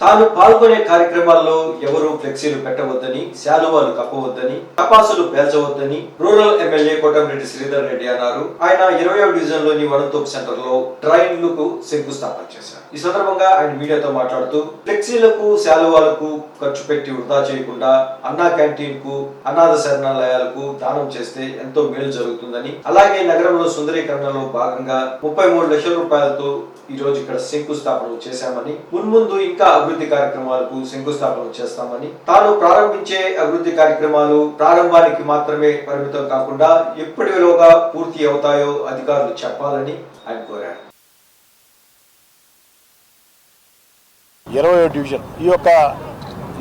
తాను పాల్గొనే కార్యక్రమాల్లో ఎవరూ ఫ్లెక్సీలు పెట్టవద్దని శాలువాలు కప్పవద్దని టపాసులు పేల్చవద్దని రూరల్ ఎమ్మెల్యే కోటమిరెడ్డి శ్రీధర్ రెడ్డి అన్నారు. ఆయన ఇరవై డివిజన్లోని వనంతోప్ సెంటర్లో డ్రైన్లకు శంకుస్థాపన చేశారు. ఈ సందర్భంగా ఆయన మీడియాతో మాట్లాడుతూ ఫ్లెక్సీలకు శాలువాలకు ఖర్చు పెట్టి వృధా చేయకుండా అన్నా క్యాంటీన్కు అనాథ శరణాలయాలకు దానం చేస్తే ఎంతో మేలు జరుగుతుందని అలాగే నగరంలో సుందరీకరణలో భాగంగా ముప్పై మూడు లక్షల రూపాయలతో ఈ రోజు ఇక్కడ శంకుస్థాపన చేశామని మున్ముందు ఇంకా అభివృద్ధి కార్యక్రమాలకు శంకుస్థాపన చేస్తామని తాను ప్రారంభించే అభివృద్ధి కార్యక్రమాలు ప్రారంభానికి మాత్రమే పరిమితం కాకుండా ఎప్పటిలోగా పూర్తి అవుతాయో అధికారులు చెప్పాలని ఆయన కోరారు. ఇరవై డివిజన్. ఈ యొక్క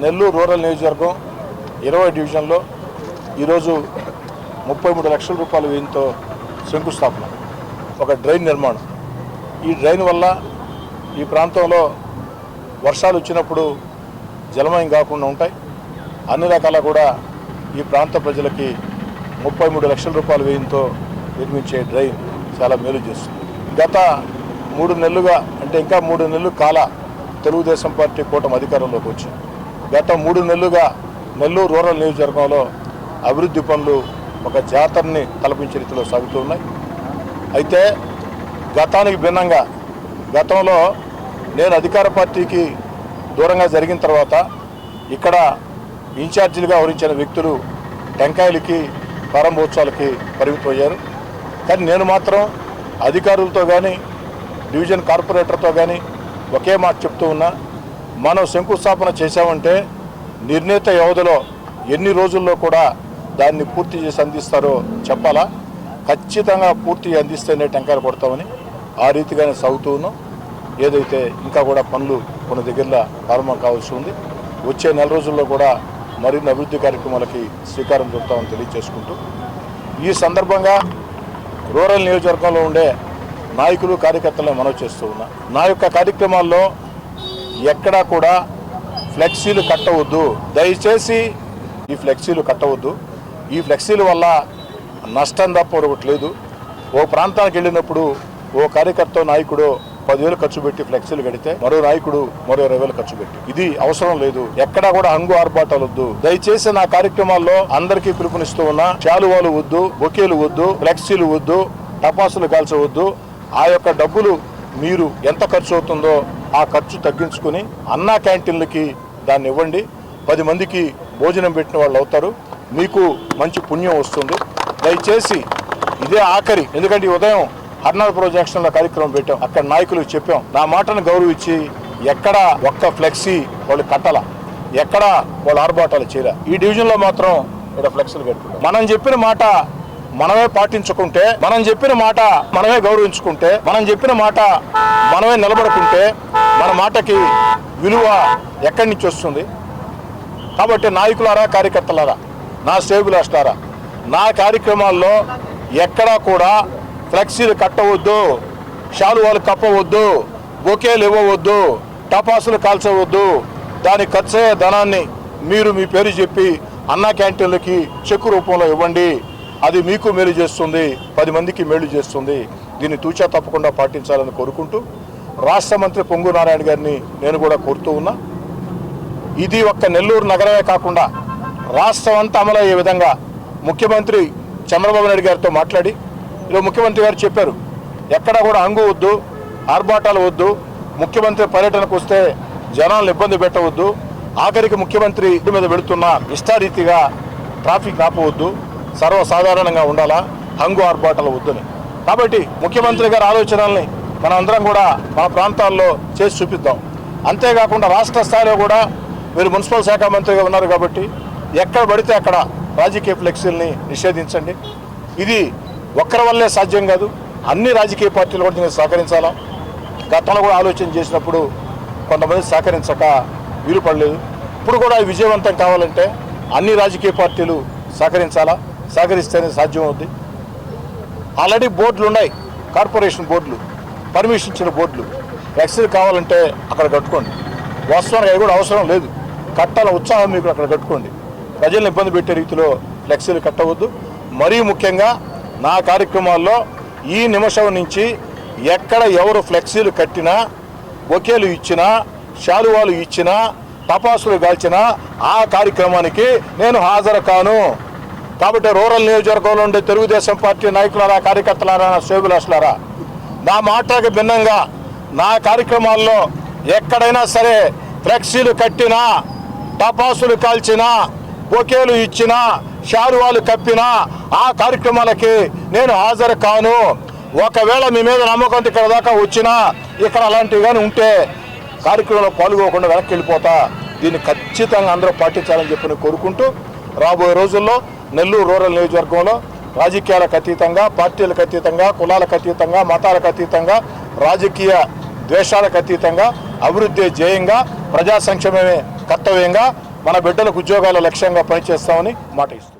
నెల్లూరు రూరల్ నియోజకవర్గం ఇరవై డివిజన్లో ఈరోజు ముప్పై మూడు లక్షల రూపాయల వ్యయంతో శంకుస్థాపన. ఒక డ్రైన్ నిర్మాణం. ఈ డ్రైన్ వల్ల ఈ ప్రాంతంలో వర్షాలు వచ్చినప్పుడు జలమయం కాకుండా ఉంటాయి. అన్ని రకాల కూడా ఈ ప్రాంత ప్రజలకి ముప్పై మూడు లక్షల రూపాయల వ్యయంతో నిర్మించే డ్రైన్ చాలా మేలు చేస్తుంది. గత మూడు నెలలుగా అంటే ఇంకా మూడు నెలలు కాల తెలుగుదేశం పార్టీ కూటమి అధికారంలోకి వచ్చింది. గత మూడు నెలలుగా నెల్లూరు రూరల్ నియోజకవర్గంలో అభివృద్ధి పనులు ఒక జాతరని తలపించే రీతిలో సాగుతూ ఉన్నాయి. అయితే గతానికి భిన్నంగా గతంలో నేను అధికార పార్టీకి దూరంగా జరిగిన తర్వాత ఇక్కడ ఇన్ఛార్జీలుగా వరించిన వ్యక్తులు టెంకాయలకి ప్రారంభోత్సవాలకి పరిమితమయ్యారు. కానీ నేను మాత్రం అధికారులతో కానీ డివిజన్ కార్పొరేటర్తో కానీ ఒకే మాట చెప్తూ ఉన్నా మనం శంకుస్థాపన చేశామంటే నిర్ణీత వ్యవధిలో ఎన్ని రోజుల్లో కూడా దాన్ని పూర్తి చేసి అందిస్తారో చెప్పాలా? ఖచ్చితంగా పూర్తి అందిస్తేనే టెంకాయలు కొడతామని ఆ రీతిగానే సాగుతూ ఉన్నాం. ఏదైతే ఇంకా కూడా పనులు కొన్ని దగ్గరలో ప్రారంభం కావాల్సి ఉంది వచ్చే నెల రోజుల్లో కూడా మరిన్ని అభివృద్ధి కార్యక్రమాలకి శ్రీకారం చుడతామని తెలియజేసుకుంటూ ఈ సందర్భంగా రూరల్ నియోజకవర్గంలో ఉండే నాయకులు కార్యకర్తలను మనవి చేస్తూ ఉన్నా. నా యొక్క కార్యక్రమాల్లో ఎక్కడా కూడా ఫ్లెక్సీలు కట్టవద్దు. దయచేసి ఈ ఫ్లెక్సీలు కట్టవద్దు. ఈ ఫ్లెక్సీల వల్ల నష్టం తప్ప లేదు ఓ ప్రాంతానికి వెళ్ళినప్పుడు ఓ కార్యకర్త నాయకుడు పదివేలు ఖర్చు పెట్టి ఫ్లెక్సీలు కడితే మరో నాయకుడు మరో ఇరవై వేలు ఖర్చు పెట్టి. ఇది అవసరం లేదు. ఎక్కడా కూడా హంగు ఆర్భాటాలు వద్దు. దయచేసి నా కార్యక్రమాల్లో అందరికీ పిలుపునిస్తూ ఉన్నా. చాలువాలు వద్దు బొకేలు వద్దు ఫ్లెక్సీలు వద్దు టపాసులు కాల్చవద్దు. ఆ యొక్క డబ్బులు మీరు ఎంత ఖర్చు అవుతుందో ఆ ఖర్చు తగ్గించుకుని అన్నా క్యాంటీన్లకి దాన్ని ఇవ్వండి. పది మందికి భోజనం పెట్టిన వాళ్ళు అవుతారు. మీకు మంచి పుణ్యం వస్తుంది. దయచేసి ఇదే ఆఖరి. ఎందుకంటే ఉదయం హర్నాథపురం జంక్షన్లో కార్యక్రమం పెట్టాం. అక్కడ నాయకులకు చెప్పాం. నా మాటను గౌరవించి ఎక్కడ ఒక్క ఫ్లెక్సీ వాళ్ళు కట్టాల. ఎక్కడ వాళ్ళు ఆర్భాటాలు చేయరా ఈ డివిజన్లో మాత్రం ఇక్కడ ఫ్లెక్సీలు కట్టుకుంటాం. మనం చెప్పిన మాట మనమే పాటించుకుంటే మనం చెప్పిన మాట మనమే గౌరవించుకుంటే మనం చెప్పిన మాట మనమే నిలబడుకుంటే మన మాటకి విలువ ఎక్కడి నుంచి వస్తుంది? కాబట్టి నాయకులారా కార్యకర్తలారా నా సేవకులాస్తారా నా కార్యక్రమాల్లో ఎక్కడా కూడా ఫ్లెక్సీలు కట్టవద్దు శాలువాలు కప్పవద్దు బొకేలు ఇవ్వవద్దు టపాసులు కాల్చవద్దు. దాని ఖర్చయ్యే ధనాన్ని మీరు మీ పేరు చెప్పి అన్నా క్యాంటీన్లకి చెక్కు రూపంలో ఇవ్వండి. అది మీకు మేలు చేస్తుంది పది మందికి మేలు చేస్తుంది. దీన్ని తూచా తప్పకుండా పాటించాలని కోరుకుంటూ రాష్ట్ర మంత్రి పొంగు నారాయణ గారిని నేను కూడా కోరుతూ ఉన్నా. ఇది ఒక్క నెల్లూరు నగరమే కాకుండా రాష్ట్రం అంతా అమలయ్యే విధంగా ముఖ్యమంత్రి చంద్రబాబు నాయుడు గారితో మాట్లాడి ఇలా ముఖ్యమంత్రి గారు చెప్పారు ఎక్కడ కూడా హంగు వద్దు ఆర్భాటాలు వద్దు ముఖ్యమంత్రి పర్యటనకు వస్తే జనాలను ఇబ్బంది పెట్టవద్దు ఆఖరికి ముఖ్యమంత్రి ఇంటి మీద వెళుతున్న ఇష్టారీతిగా ట్రాఫిక్ ఆపవద్దు. సర్వసాధారణంగా ఉండాలా? హంగు ఆర్భాటాలు వద్దని. కాబట్టి ముఖ్యమంత్రి గారి ఆలోచనల్ని మనందరం కూడా మన ప్రాంతాల్లో చేసి చూపిద్దాం. అంతేకాకుండా రాష్ట్ర స్థాయిలో కూడా మీరు మున్సిపల్ శాఖ మంత్రిగా ఉన్నారు కాబట్టి ఎక్కడ పడితే అక్కడ రాజకీయ ఫ్లెక్సీల్ని నిషేధించండి. ఇది ఒక్కరి వల్లే సాధ్యం కాదు. అన్ని రాజకీయ పార్టీలు కూడా దీనికి సహకరించాలా? గతంలో కూడా ఆలోచన చేసినప్పుడు కొంతమంది సహకరించక వీలు పడలేదు ఇప్పుడు కూడా విజయవంతం కావాలంటే అన్ని రాజకీయ పార్టీలు సహకరించాలా? సహకరిస్తేనే సాధ్యమవుద్ది. ఆల్రెడీ బోర్డులు ఉన్నాయి. కార్పొరేషన్ బోర్డులు పర్మిషన్ ఇచ్చిన బోర్డులు ఫ్లెక్సీలు కావాలంటే అక్కడ కట్టుకోండి. వాస్తవానికి అవి కూడా అవసరం లేదు. కట్టాల ఉత్సాహం మీకు అక్కడ కట్టుకోండి. ప్రజలను ఇబ్బంది పెట్టే రీతిలో ఫ్లెక్సీలు కట్టవద్దు. మరీ ముఖ్యంగా నా కార్యక్రమాల్లో ఈ నిమిషం నుంచి ఎక్కడ ఎవరు ఫ్లెక్సీలు కట్టినా ఒకేలు ఇచ్చినా శాలువాలు ఇచ్చినా టపాసులు కాల్చినా ఆ కార్యక్రమానికి నేను హాజరు కాను. కాబట్టి రూరల్ నియోజకవర్గంలో ఉండే తెలుగుదేశం పార్టీ నాయకులారా కార్యకర్తలారా సేవలాసులారా నా మాటలకు భిన్నంగా నా కార్యక్రమాల్లో ఎక్కడైనా సరే ఫ్లెక్సీలు కట్టినా టపాసులు కాల్చినా బొకేలు ఇచ్చినా షారువాలు కప్పినా ఆ కార్యక్రమాలకి నేను హాజరు కాను. ఒకవేళ మీ మీద నమ్మకం ఇక్కడ దాకా వచ్చినా ఇక్కడ అలాంటివి కానీ ఉంటే కార్యక్రమంలో పాల్గొకుండా వెనక్కి వెళ్ళిపోతా. దీన్ని ఖచ్చితంగా అందరూ పాటించాలని చెప్పి కోరుకుంటూ రాబోయే రోజుల్లో నెల్లూరు రూరల్ నియోజకవర్గంలో రాజకీయాలకు అతీతంగా పార్టీలకు అతీతంగా కులాలకు అతీతంగా మతాలకు అతీతంగా రాజకీయ ద్వేషాలకు అతీతంగా అభివృద్ధి ధ్యేయంగా ప్రజా సంక్షేమమే కర్తవ్యంగా మన బిడ్డలకు ఉద్యోగాల లక్ష్యంగా పనిచేస్తామని మాట ఇస్తుంది